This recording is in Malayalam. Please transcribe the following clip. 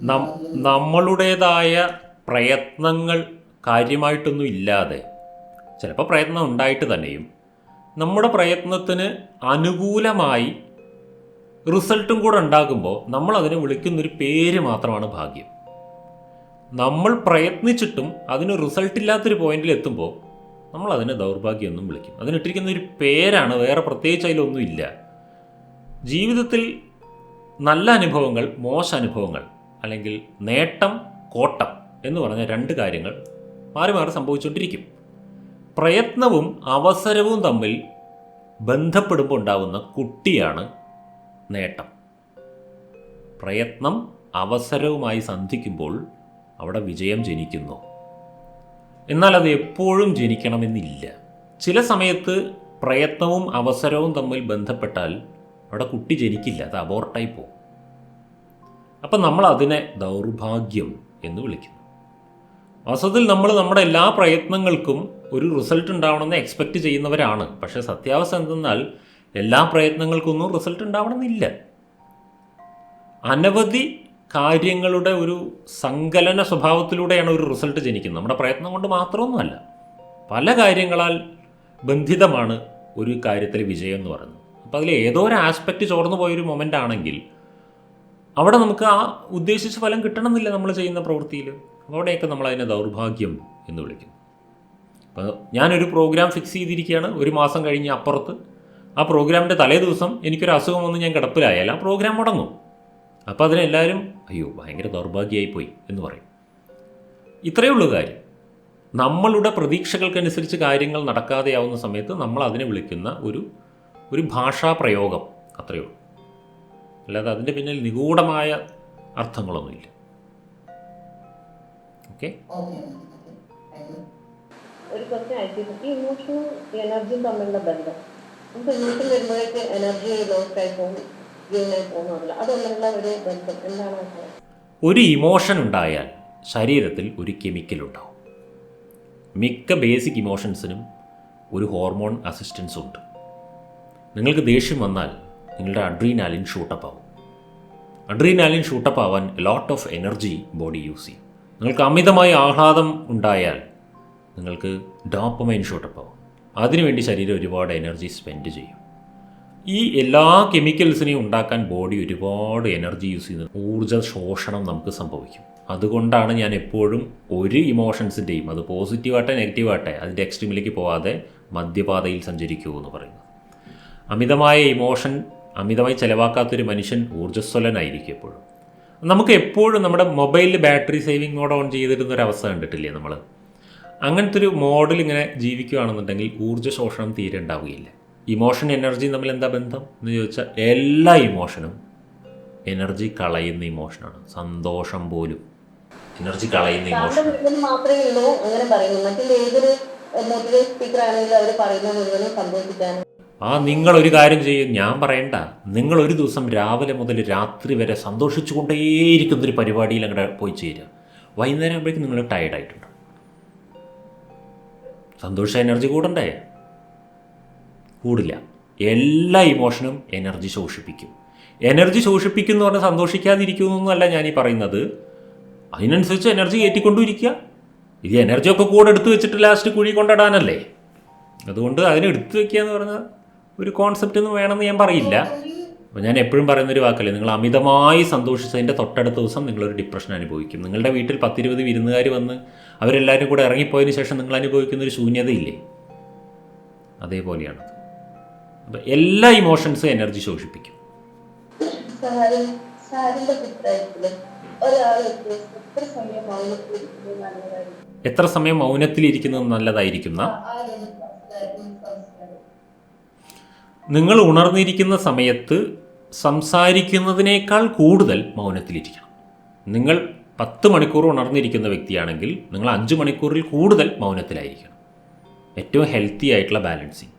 നമ്മളുടേതായ പ്രയത്നങ്ങൾ കാര്യമായിട്ടൊന്നും ഇല്ലാതെ ചിലപ്പോൾ പ്രയത്നം ഉണ്ടായിട്ട് തന്നെയും നമ്മുടെ പ്രയത്നത്തിന് അനുകൂലമായി റിസൾട്ടും കൂടെ ഉണ്ടാകുമ്പോൾ നമ്മൾ അതിനെ വിളിക്കുന്നൊരു പേര് മാത്രമാണ് ഭാഗ്യം. നമ്മൾ പ്രയത്നിച്ചിട്ടും അതിന് റിസൾട്ട് ഇല്ലാത്തൊരു പോയിന്റിൽ എത്തുമ്പോൾ നമ്മൾ അതിനെ ദൗർഭാഗ്യം എന്നും വിളിക്കും. അതിനിട്ടിരിക്കുന്ന ഒരു പേരാണ് വേറെ പ്രത്യേകിച്ച് അതിലൊന്നും ഇല്ല ജീവിതത്തിൽ നല്ല അനുഭവങ്ങൾ മോശ അനുഭവങ്ങൾ അല്ലെങ്കിൽ നേട്ടം കോട്ടം എന്ന് പറഞ്ഞ രണ്ട് കാര്യങ്ങൾ മാറി മാറി സംഭവിച്ചുകൊണ്ടിരിക്കും. പ്രയത്നവും അവസരവും തമ്മിൽ ബന്ധപ്പെടുമ്പോൾ ഉണ്ടാകുന്ന കുട്ടിയാണ് നേട്ടം. പ്രയത്നം അവസരവുമായി സന്ധിക്കുമ്പോൾ അവിടെ വിജയം ജനിക്കുന്നു. എന്നാൽ അത് എപ്പോഴും ജനിക്കണമെന്നില്ല. ചില സമയത്ത് പ്രയത്നവും അവസരവും തമ്മിൽ ബന്ധപ്പെട്ടാൽ അവിടെ കുട്ടി ജനിക്കില്ല അത് അബോർട്ടായി പോകും. അപ്പം നമ്മൾ അതിനെ ദൗർഭാഗ്യം എന്ന് വിളിക്കുന്നു. വാസ്തവത്തിൽ നമ്മൾ നമ്മുടെ എല്ലാ പ്രയത്നങ്ങൾക്കും ഒരു റിസൾട്ട് ഉണ്ടാവണമെന്ന് എക്സ്പെക്റ്റ് ചെയ്യുന്നവരാണ്. പക്ഷേ സത്യാവസ്ഥ എന്തെന്നാൽ എല്ലാ പ്രയത്നങ്ങൾക്കൊന്നും റിസൾട്ട് ഉണ്ടാവണമെന്നില്ല. അനവധി കാര്യങ്ങളുടെ ഒരു സങ്കലന സ്വഭാവത്തിലൂടെയാണ് ഒരു റിസൾട്ട് ജനിക്കുന്നത്. നമ്മുടെ പ്രയത്നം കൊണ്ട് മാത്രമൊന്നുമല്ല. പല കാര്യങ്ങളാൽ ബന്ധിതമാണ് ഒരു കാര്യത്തിലെ വിജയം എന്ന് പറയുന്നത്. അപ്പോൾ അതിൽ ഏതോ ഒരു ആസ്പെക്റ്റ് ചോർന്നു പോയൊരു മൊമെന്റ് ആണെങ്കിൽ അവിടെ നമുക്ക് ആ ഉദ്ദേശിച്ച ഫലം കിട്ടണമെന്നില്ല നമ്മൾ ചെയ്യുന്ന പ്രവൃത്തിയിൽ. അവിടെയൊക്കെ നമ്മൾ അതിനെ ദൗർഭാഗ്യം എന്ന് വിളിക്കുന്നു. അപ്പോൾ ഞാനൊരു പ്രോഗ്രാം ഫിക്സ് ചെയ്തിരിക്കുകയാണ്. ഒരു മാസം കഴിഞ്ഞ് അപ്പുറത്ത്. ആ പ്രോഗ്രാമിന്റെ തലേ ദിവസം എനിക്കൊരു അസുഖം വന്ന് ഞാൻ കിടപ്പിലായാൽ ആ പ്രോഗ്രാം മുടങ്ങും. അപ്പോൾ അതിനെല്ലാവരും അയ്യോ ഭയങ്കര ദൗർഭാഗ്യമായി പോയി എന്ന് പറയും. ഇത്രയേ ഉള്ളൂ കാര്യം. നമ്മളുടെ പ്രതീക്ഷകൾക്കനുസരിച്ച് കാര്യങ്ങൾ നടക്കാതെയാവുന്ന സമയത്ത് നമ്മൾ അതിനെ വിളിക്കുന്ന ഒരു ഒരു ഭാഷാ പ്രയോഗം അത്രയേ ഉള്ളൂ. അല്ലാതെ അതിന്റെ പിന്നിൽ നിഗൂഢമായ അർത്ഥങ്ങളൊന്നുമില്ല. ഓക്കെ ഒരു ക്വസ്റ്റ്യൻ ആയിട്ട് ഈ ഇമോഷനും എനർജിയും തമ്മിലുള്ള ബന്ധം. നമുക്ക് ഇമോഷൻ വരുമ്പോഴേക്ക് എനർജി ലോസ് ആയി പോകും ആയി പോകുന്നില്ല അത് ഒരു ബന്ധം. എന്താണ്? ഒരു ഇമോഷൻ ഉണ്ടായാൽ ശരീരത്തിൽ ഒരു കെമിക്കൽ ഉണ്ടാവും. മിക്ക ബേസിക് ഇമോഷൻസിനും ഒരു ഹോർമോൺ അസിസ്റ്റൻസ് ഉണ്ട്. നിങ്ങൾക്ക് ദേഷ്യം വന്നാൽ നിങ്ങളുടെ അഡ്രീനാലിൻ ഷൂട്ടപ്പ് ആവും. അഡ്രീനാലിൻ ഷൂട്ടപ്പ് ആവാൻ lot of energy body use ചെയ്യും. നിങ്ങൾക്ക് അമിതമായ ആഹ്ലാദം ഉണ്ടായാൽ നിങ്ങൾക്ക് ഡോപ്പമൈൻ ഷൂട്ടപ്പ് ആവും. അതിനുവേണ്ടി ശരീരം ഒരുപാട് എനർജി സ്പെൻഡ് ചെയ്യും. ഈ എല്ലാ കെമിക്കൽസിനെയും ഉണ്ടാക്കാൻ ബോഡി ഒരുപാട് എനർജി യൂസ് ചെയ്യുന്നത് ഊർജ ശോഷണം നമുക്ക് സംഭവിക്കും. അതുകൊണ്ടാണ് ഞാൻ എപ്പോഴും ഒരു ഇമോഷൻസിന്റെയും അത് പോസിറ്റീവാട്ടെ നെഗറ്റീവാട്ടെ അതിന്റെ എക്സ്ട്രീമിലേക്ക് പോവാതെ മധ്യപാതയിൽ സഞ്ചരിക്കൂ എന്ന് പറയുന്നത്. അമിതമായ ഇമോഷൻ അമിതമായി ചിലവാക്കാത്തൊരു മനുഷ്യൻ ഊർജസ്വലനായിരിക്കും എപ്പോഴും. നമുക്ക് എപ്പോഴും നമ്മുടെ മൊബൈലിൽ ബാറ്ററി സേവിങ് മോഡ് ഓൺ ചെയ്തിരുന്ന ഒരു അവസ്ഥ കണ്ടിട്ടില്ലേ നമ്മൾ അങ്ങനത്തെ ഒരു മോഡിൽ ഇങ്ങനെ ജീവിക്കുകയാണെന്നുണ്ടെങ്കിൽ ഊർജ ശോഷണം തീരെ ഉണ്ടാവുകയില്ല. ഇമോഷൻ എനർജി തമ്മിൽ എന്താ ബന്ധം എന്ന് ചോദിച്ചാൽ എല്ലാ ഇമോഷനും എനർജി കളയുന്ന ഇമോഷനാണ്. സന്തോഷം പോലും. എനർജി കളയുന്ന ഇമോഷൻ മാത്രമേ ഉള്ളൂ അങ്ങനെ പറയുന്നു. മറ്റുള്ള ഏതൊരു മോട്ടിവേറ്റ് സ്പീക്കർ ആണെങ്കിലും അവർ പറയുന്ന മുഴുവനും സന്തോഷിക്കാനും ആ നിങ്ങൾ ഒരു കാര്യം ചെയ്യും. ഞാൻ പറയണ്ട. നിങ്ങൾ ഒരു ദിവസം രാവിലെ മുതൽ രാത്രി വരെ സന്തോഷിച്ചുകൊണ്ടേയിരിക്കുന്ന ഒരു പരിപാടിയിൽ അങ്ങോട്ട് പോയി ചേരുക. വൈകുന്നേരം ആകുമ്പോഴേക്കും നിങ്ങൾ ടയർഡായിട്ടുണ്ട് സന്തോഷ എനർജി കൂടണ്ടേ? കൂടില്ല. എല്ലാ ഇമോഷനും എനർജി ശോഷിപ്പിക്കും. എനർജി ശോഷിപ്പിക്കും എന്ന് പറഞ്ഞാൽ സന്തോഷിക്കാതിരിക്കുമെന്നൊന്നുമല്ല ഞാൻ ഈ പറയുന്നത്. അതിനനുസരിച്ച് എനർജി കയറ്റിക്കൊണ്ടിരിക്കുക ഇത് എനർജിയൊക്കെ കൂടെ എടുത്തു വെച്ചിട്ട് ലാസ്റ്റ് കുഴി കൊണ്ടിടാനല്ലേ? അതുകൊണ്ട് അതിനെ എടുത്തു വെക്കുക എന്ന് പറഞ്ഞാൽ ഒരു കോൺസെപ്റ്റ് ഒന്നും വേണമെന്ന് ഞാൻ പറയില്ല അപ്പോൾ ഞാൻ എപ്പോഴും പറയുന്ന ഒരു വാക്കല്ലേ നിങ്ങൾ അമിതമായി സന്തോഷിച്ചതിന്റെ തൊട്ടടുത്ത ദിവസം നിങ്ങളൊരു ഡിപ്രഷൻ അനുഭവിക്കും നിങ്ങളുടെ വീട്ടിൽ പത്തിരുപത് വിരുന്നുകാർ വന്ന് അവരെല്ലാവരും കൂടെ ഇറങ്ങിപ്പോയതിന് ശേഷം നിങ്ങൾ അനുഭവിക്കുന്ന ഒരു ശൂന്യതയില്ലേ അതേപോലെയാണ് അപ്പോൾ എല്ലാ ഇമോഷൻസും എനർജി ശോഷിപ്പിക്കും എത്ര സമയം മൗനത്തിലിരിക്കുന്നത് നല്ലതായിരിക്കുന്ന നിങ്ങൾ ഉണർന്നിരിക്കുന്ന സമയത്ത് സംസാരിക്കുന്നതിനേക്കാൾ കൂടുതൽ മൗനത്തിലിരിക്കണം. നിങ്ങൾ പത്ത് മണിക്കൂർ ഉണർന്നിരിക്കുന്ന വ്യക്തിയാണെങ്കിൽ നിങ്ങൾ അഞ്ച് മണിക്കൂറിൽ കൂടുതൽ മൗനത്തിലായിരിക്കണം. ഏറ്റവും ഹെൽത്തി ആയിട്ടുള്ള ബാലൻസിങ്